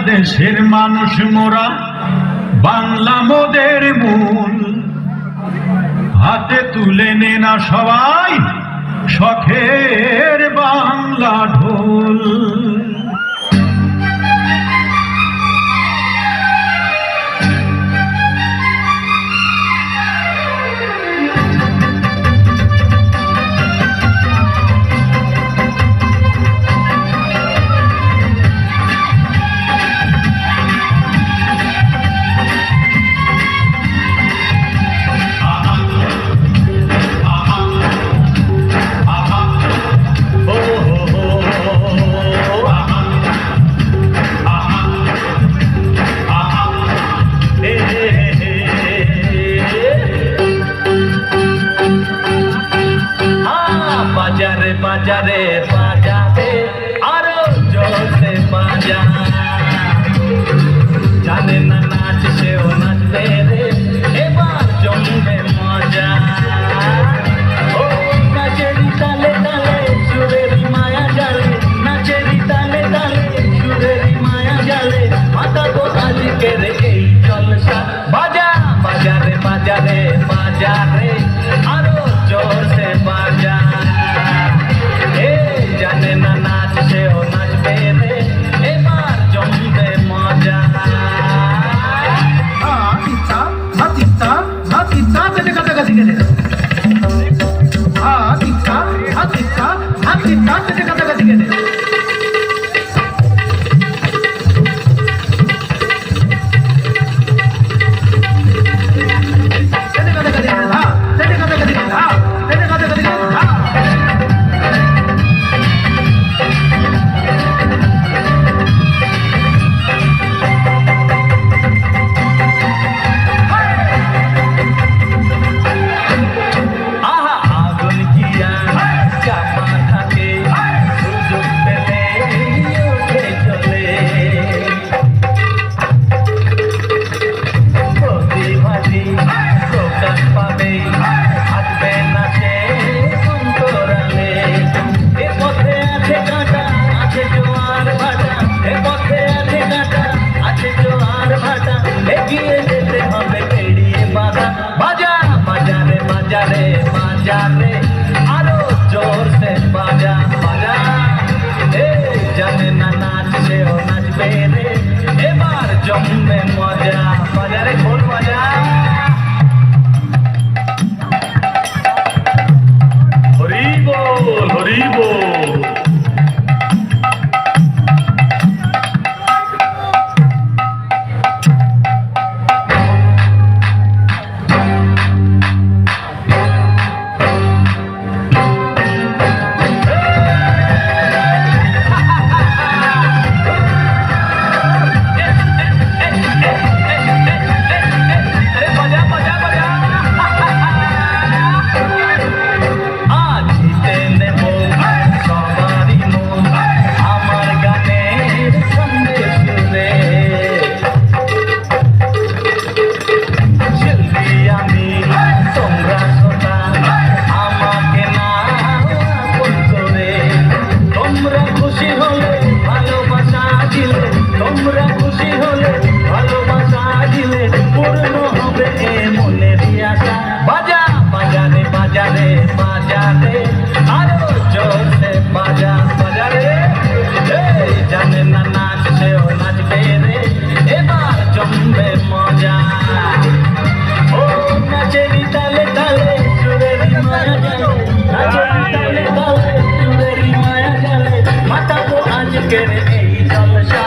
বাংলাদেশের মানুষ মোরা বাংলা মোদের মূল। হাতে তুলে নে না সবাই শখের বাংলা ঢোল। मज़ा रे मज़ा रे। খুশি হলে ভালোবাসা দিলে পূর্ণ হবে এ মনের আশা। বাজা, বাজারে বাজারে বাজারে, আরও জোরে বাজা, বাজারে। জানে না নাচ, সেও নাচবে রে, এবার জমবে মজা। ও নাচেরি তালে তালে, সুরেরি মায়া গেলে নাচেরি তালে তালে, সুরেরি মায়া গেলে মাথা তো আজকের এই জলসা